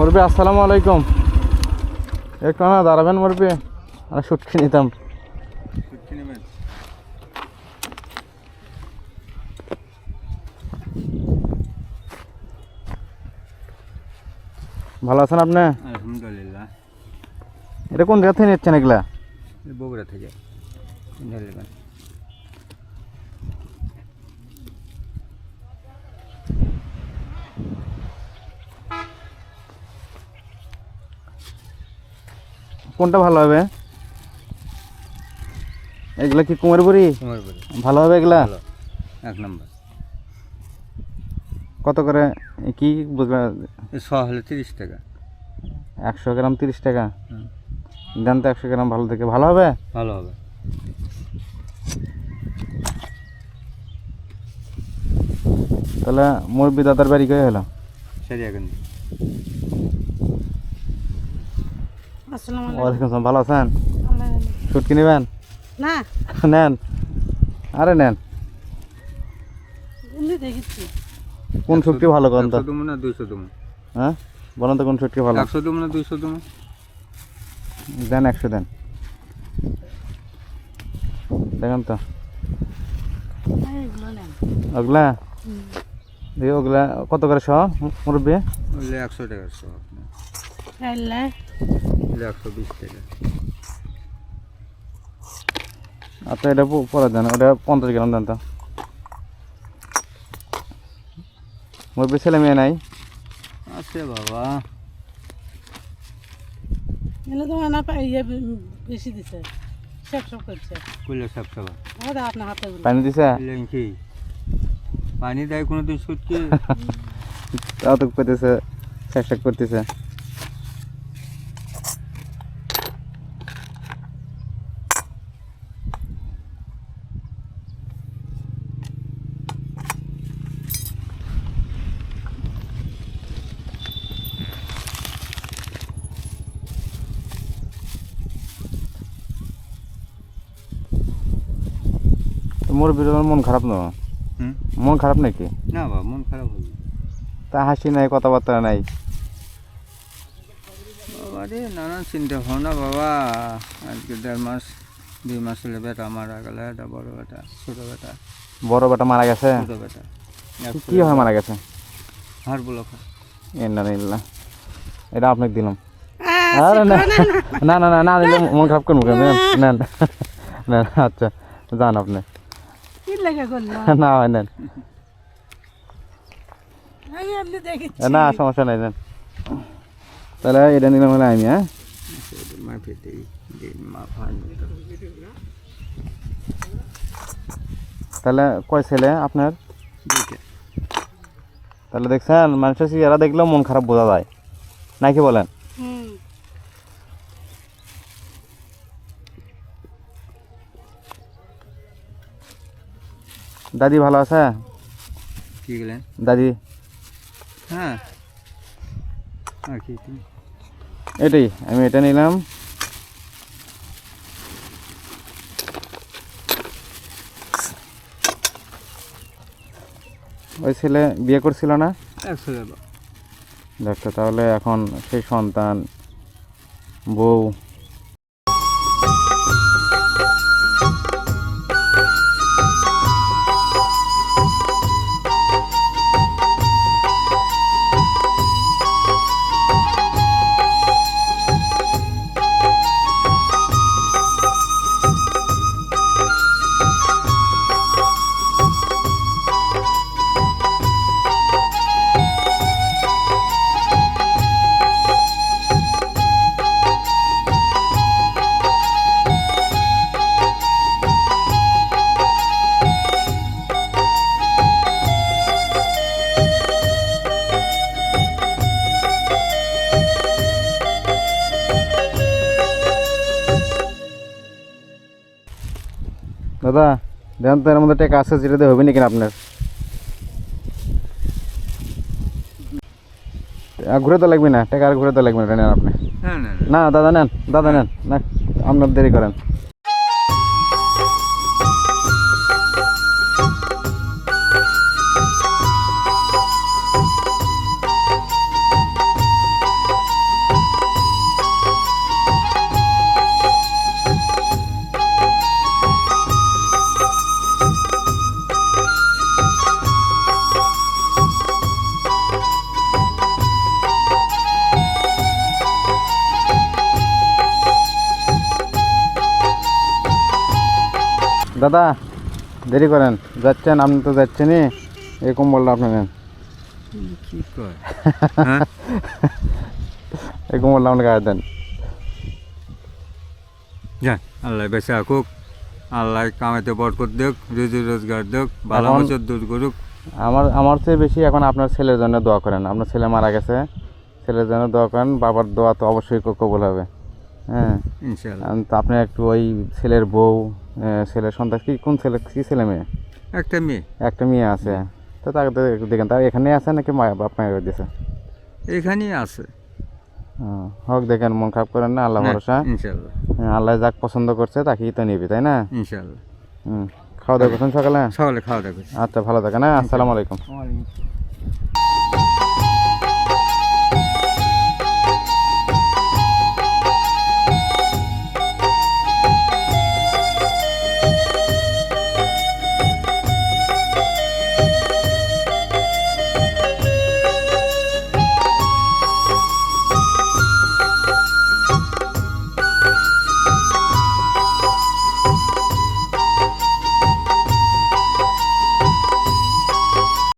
মুরবি আসসালামু আলাইকুম। একটু না দাঁড়াবেন মুরবি আর শুটকি নিতাম। ভালো আছেন আপনি? আলহামদুলিল্লাহ। এটা কোন জায়গা থেকে নিচ্ছেন এগুলা? বগুড়া থেকে। কোনটা ভালো হবে? এগুলা কি কুমার বুড়ি? ভালো হবে এগুলা? এক নম্বর। কত করে? কি বুঝলা? ছ হলে তিরিশ টাকা। একশো গ্রাম তিরিশ টাকা। দেন তো একশো গ্রাম ভালো থেকে ভালো হবে? ভালো হবে। তাহলে মুরব্বি দাদার বাড়ি গিয়ে হলো? সেরি এখন আসসালামু ওয়ালাইকুম আসসালাম ভালো আছেন? শুটকি নেবেন? না। নেন। আরে নেন। কোন শুটকি ভালো করেন তো? না দুইশো দুমো হ্যাঁ? বলেন তো কোন শুটকি ভালো। একশো দুমো না দুইশো দুমো দেন একশো দেন। দেখেন তো। ওগুলা? দিয়ে ওগুলা কত করে সহ মুরব্বি? একশো টাকা শ আচ্ছা এটা পরে দেন ওটা পঞ্চাশ গ্রাম দেন তো। ছেলে মেয়ে নাই? আছে বাবা। তো না ইয়ে বেশি দিছে সব সব করছে। কুলে সব সবা। আমাদের আপনার হাতে পানি দিছে? কি পানি দেয় কোনো দিন সুটকি? তো করতেছে শেক শেক করতেছে। মোর বিরোধ মন খারাপ না? মন খারাপ নাকি? না বাবা মন খারাপ হবে তা হাসি নাই কথাবার্তা নাই। বাবা রে নানান চিন্তা ভাবনা বাবা। আজকে দেড় মাস দুই মাস হলে বেটা মারা গেল এটা বড় বেটা ছোট বেটা। বড় বেটা মারা গেছে? ছোট বেটা। কি হয় মারা গেছে? হাড় ব্লক। ইন্না নিল্লা। এটা আপনাকে দিলাম। আরে না না। না না না দিলে মন খারাপ করব নেন নেন আচ্ছা যান আপনি। না হয় সমস্যা নাই নেন। তাহলে এটা নিলাম হলে আমি হ্যাঁ? তাহলে কয় ছেলে আপনার? তাহলে দেখছেন মানুষের এরা দেখলেও মন খারাপ বোঝা যায়। নাকি বলেন হুম দাদি ভালো আছে? কি গেলেন? দাদি। হ্যাঁ। আর কি এটাই আমি এটা নিলাম। ওই ছেলে বিয়ে করছিল না? একশো তাহলে এখন সেই সন্তান বউ। দাদা দেন তো এর মধ্যে টাকা আছে যেটা দিয়ে হবে নাকি আপনার? ঘুরে তো লাগবে না টাকা আর ঘুরে তো লাগবে না নেন আপনি। না না না। না দাদা নেন দাদা নেন না আপনার দেরি করেন। দাদা দেরি করেন। যাচ্ছেন আপনি তো যাচ্ছেনই। এই কম্বলটা আপনি নেন। কি কয়? হ্যাঁ? এই কম্বলটা আপনি গায়ে দেন। যান আল্লাহ বেঁচে রাখুক আল্লাহ কামাইতে বরকত দেখ রুজি রোজগার দেখ ভালো বছর দূর করুক আমার আমার চেয়ে বেশি এখন আপনার ছেলের জন্য দোয়া করেন। আপনার ছেলে মারা গেছে। ছেলের জন্য দোয়া করেন। বাবার দোয়া তো অবশ্যই কবুল হবে। হ্যাঁ। তো আপনি একটু ওই ছেলের বউ ছেলের সন্তান কি কোন ছেলে কি ছেলে মেয়ে? একটা মেয়ে। একটা মেয়ে আছে। তো তাকে দেখেন তার এখানে আছে নাকি মা বাপ মায়ের দিয়েছে এখানেই আছে। হোক দেখেন মন খারাপ করেন না আল্লাহ হ্যাঁ, ভরসা। ইনশাল্লাহ হ্যাঁ, আল্লাহ যাক পছন্দ করছে তাকেই তো নিবি তাই না? ইনশাল্লাহ হুম খাওয়া দাওয়া করছেন সকালে? সকালে খাওয়া দাওয়া করছি। আচ্ছা ভালো থাকেন হ্যাঁ আসসালামু আলাইকুম।